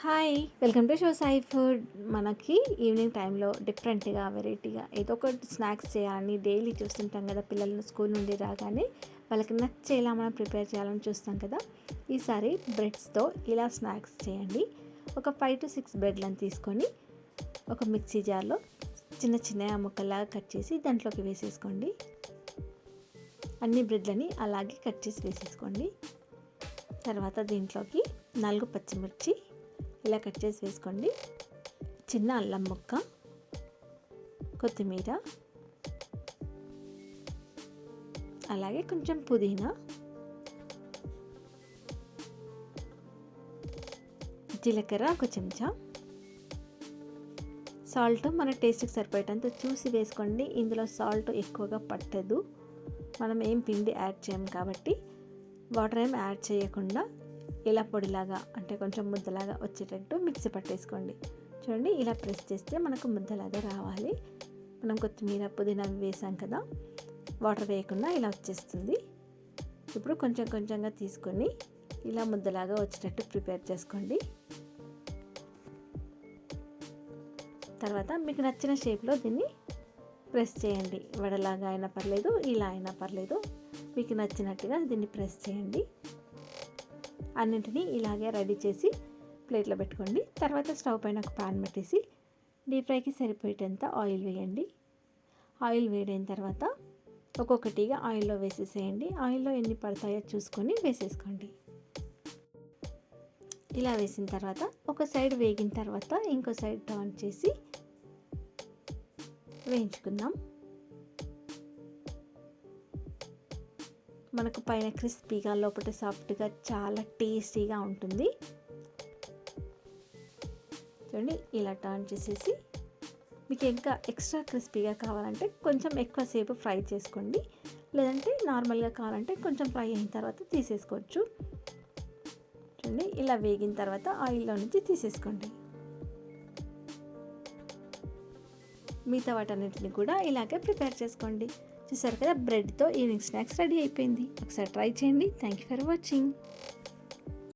Hi welcome to show Sai food మనకి evening టైంలో డిఫరెంట్గా వెరైటీగా ఏదో ఒక స్నాక్స్ చేయాలని డైలీ చూస్తుంటాం కదా పిల్లలు స్కూల్ నుండి రాగానే. వాళ్ళకి నచ్చేలా మనం ప్రిపేర్ చేయాలని చూస్తాం కదా. ఈసారి బ్రెడ్స్తో ఇలా స్నాక్స్ చేయండి. ఒక ఫైవ్ టు సిక్స్ బ్రెడ్లను తీసుకొని ఒక మిక్సీ జార్లో చిన్న చిన్న ముక్కలాగా కట్ చేసి దాంట్లోకి వేసేసుకోండి. అన్ని బ్రెడ్లని అలాగే కట్ చేసి వేసేసుకోండి. తర్వాత దీంట్లోకి నాలుగు పచ్చిమిర్చి ఇలా కట్ చేసి వేసుకోండి. చిన్న అల్లం ముక్క కొత్తిమీర అలాగే కొంచెం పుదీనా జీలకర్ర ఒక చెంచా సాల్ట్ మన టేస్ట్కి సరిపోయేటంత చూసి వేసుకోండి. ఇందులో సాల్ట్ ఎక్కువగా పట్టదు. మనం ఏం పిండి యాడ్ చేయం కాబట్టి వాటర్ ఏం యాడ్ చేయకుండా ఇలా పొడిలాగా అంటే కొంచెం ముద్దలాగా వచ్చేటట్టు మిక్సీ పట్టేసుకోండి. చూడండి ఇలా ప్రెస్ చేస్తే మనకు ముద్దలాగా రావాలి. మనం కొత్తిమీర పుదీనా వేసాం కదా వాటర్ వేయకుండా ఇలా వచ్చేస్తుంది. ఇప్పుడు కొంచెం కొంచెంగా తీసుకొని ఇలా ముద్దలాగా వచ్చేటట్టు ప్రిపేర్ చేసుకోండి. తర్వాత మీకు నచ్చిన షేప్లో దీన్ని ప్రెస్ చేయండి. వడలాగా అయినా పర్లేదు ఇలా అయినా పర్లేదు. మీకు నచ్చినట్టుగా దీన్ని ప్రెస్ చేయండి. అన్నింటినీ ఇలాగే రెడీ చేసి ప్లేట్లో పెట్టుకోండి. తర్వాత స్టవ్ పైన ఒక ప్యాన్ పెట్టేసి డీప్ ఫ్రైకి సరిపోయేటంత ఆయిల్ వేయండి. ఆయిల్ వేడైన తర్వాత ఒక్కొక్కటిగా ఆయిల్లో వేసేసేయండి. ఆయిల్లో ఎన్ని పడతాయో చూసుకొని వేసేసుకోండి. ఇలా వేసిన తర్వాత ఒక సైడ్ వేగిన తర్వాత ఇంకో సైడ్ టర్న్ చేసి వేయించుకుందాం. మనకు పైన క్రిస్పీగా లోపల సాఫ్ట్గా చాలా టేస్టీగా ఉంటుంది. చూడండి ఇలా టర్న్ చేసేసి మీకు ఇంకా ఎక్స్ట్రా క్రిస్పీగా కావాలంటే కొంచెం ఎక్కువసేపు ఫ్రై చేసుకోండి. లేదంటే నార్మల్గా కావాలంటే కొంచెం ఫ్రై అయిన తర్వాత తీసేసుకోవచ్చు. చూడండి ఇలా వేగిన తర్వాత ఆయిల్లో నుంచి తీసేసుకోండి. మిగతా వాటన్నిటిని కూడా ఇలాగే ప్రిపేర్ చేసుకోండి. చూసారు కదా బ్రెడ్తో ఈవినింగ్ స్నాక్స్ రెడీ అయిపోయింది. ఒకసారి ట్రై చేయండి. Thank you for watching.